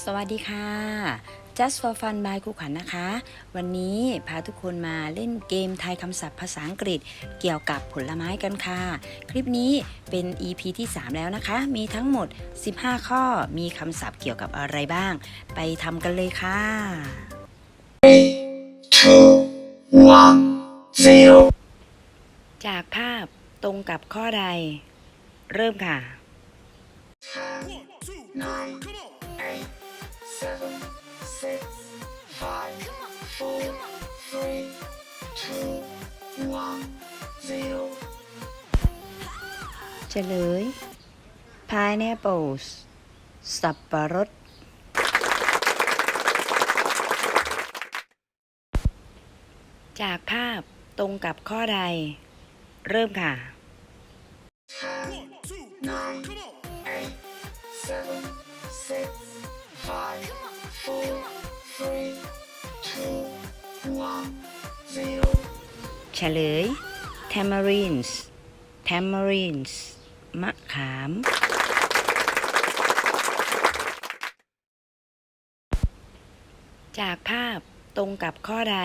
สวัสดีค่ะ Just for Fun by ครูขันนะคะ วันนี้พาทุกคนมาเล่นเกมทายคำศัพท์ภาษาอังกฤษเกี่ยวกับผลไม้กันค่ะ คลิปนี้เป็น EP ที่ 3 แล้วนะคะ มีทั้งหมด 15 ข้อมีคำศัพท์เกี่ยวกับอะไรบ้าง ไปทำกันเลยค่ะ two, one, zero. จากภาพตรงกับข้อใด เริ่มค่ะ Nine, eight, seven, six, five, four, three, two, one, zero. เฉลย pineapples สับปะรด จากภาพตรงกับข้อใด เริ่มค่ะ Nine, eight, seven, six, five, เฉลย tamarins tamarins มะขาม จากภาพตรงกับข้อใด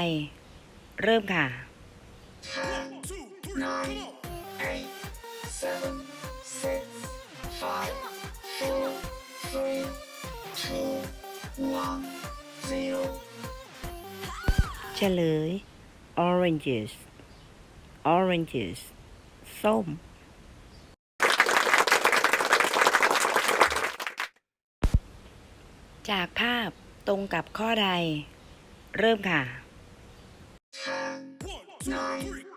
เริ่มค่ะ Nine, eight, seven, เฉลย oranges oranges ส้ม จากภาพตรงกับข้อใด เริ่มค่ะ One, two, three.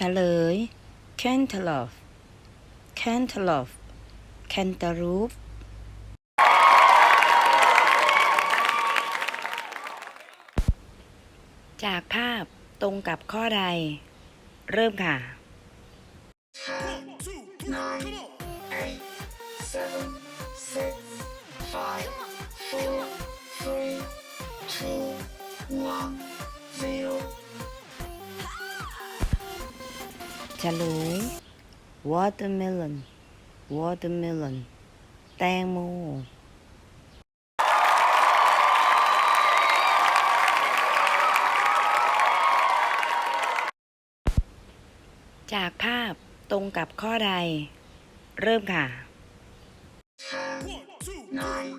เฉลย cantaloupe cantaloupe cantaloupe จากภาพตรงกับข้อใด เริ่มค่ะ nine, eight, seven, six, five, four, three, two, one, zero. เฉลย watermelon watermelon แตงโมจากภาพตรงกับข้อใด เริ่มค่ะ Ten, nine,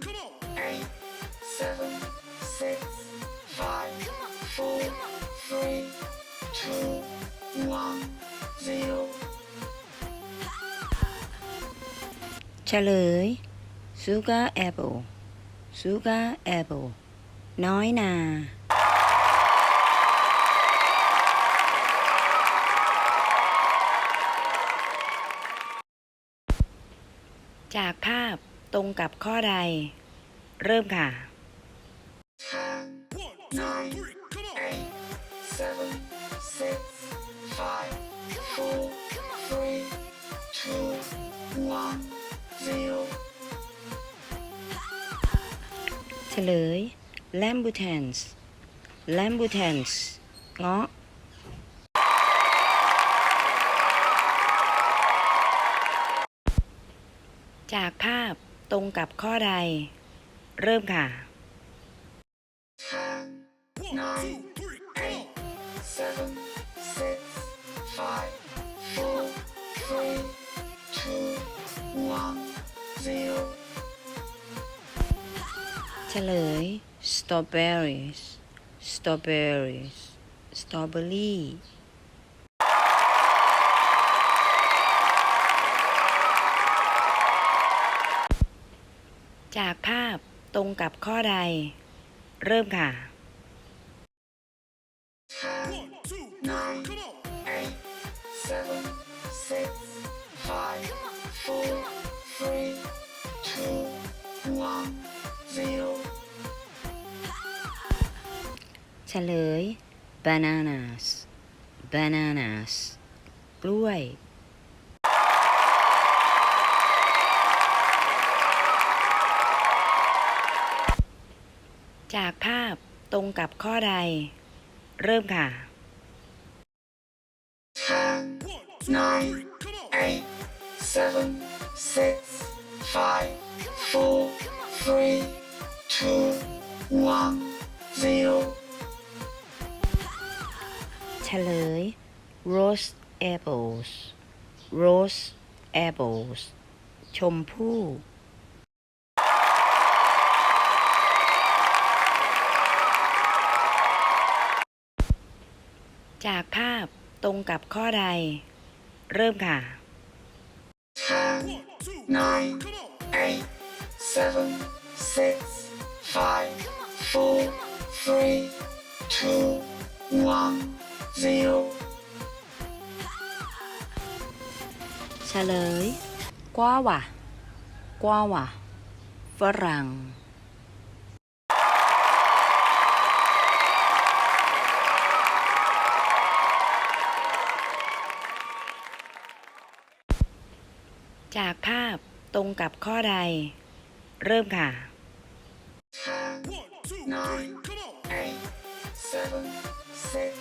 eight, seven, six, five, four, three, two, one, เฉลย sugar apple sugar apple น้อยนาจากภาพตรงกับข้อใด เริ่มค่ะ four, three, two, one, zero. เฉลย lambutans lambutans เงาะจากภาพตรงกับข้อใด เริ่มค่ะ เฉลย strawberries strawberries strawberry จากภาพตรงกับข้อใด เริ่มค่ะ เฉลย bananas bananas กล้วยจากภาพตรงกับข้อใด เริ่มค่ะ ten, nine, eight, seven, six, five, four, three, two, one, zero. เฉลย rose apples rose apples ชมพู่ จากภาพตรงกับข้อใด เริ่มค่ะ Ten, nine, eight, seven, six, five, four, three, two, one, zero. เฉลยกว้าวะกว้าวะฝรั่ง จากภาพตรงกับข้อใด เริ่มค่ะ Ten, nine, eight, seven, six,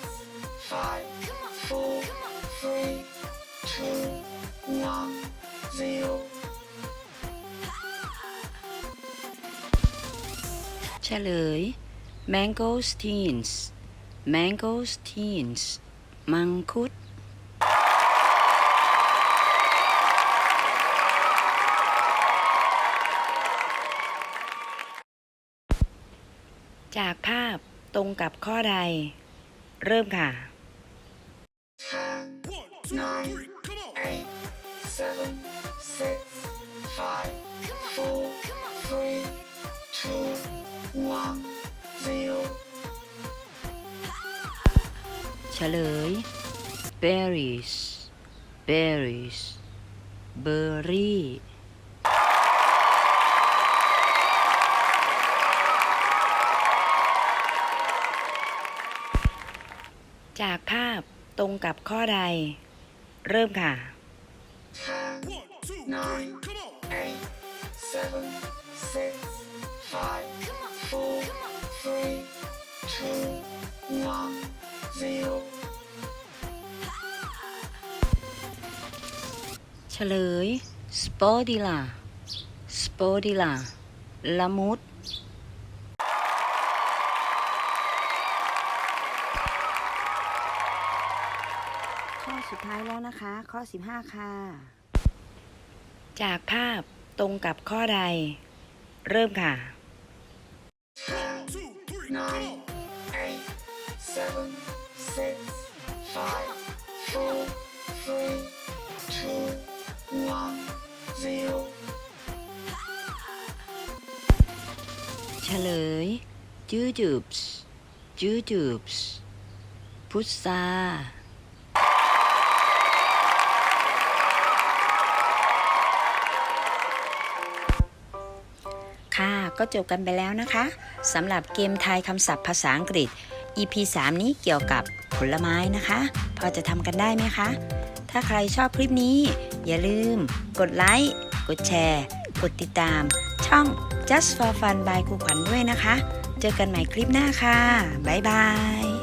five, four, three, two, one, zero. เฉลย mangosteens mangosteens มังคุด จากภาพตรงกับข้อใด เริ่มค่ะ เฉลย berries berries berry จากภาพตรงกับข้อใด เริ่มค่ะ Ten, nine, eight, seven, six, five, four, three, two, one, zero. เฉลย Spodilla Spodilla ละมุดข้อสุด ท้ายแล้วนะคะ ข้อ 15 ค่ะ จากภาพตรงกับข้อใด เริ่มค่ะ Nine, eight, seven, six, five, four, three, two, one, zero. เฉลย jujubes jujubes พุทรา ก็จบกันไปแล้วนะคะสำหรับเกมทายคำศัพท์ภาษาอังกฤษ EP 3 นี้เกี่ยวกับผลไม้นะคะ พอจะทำกันได้ไหมคะ ถ้าใครชอบคลิปนี้ อย่าลืม กดไลค์กดแชร์ กดติดตาม ช่อง just for fun by ครูขวัญด้วยนะคะ เจอกันใหม่คลิปหน้าค่ะ บ๊ายบาย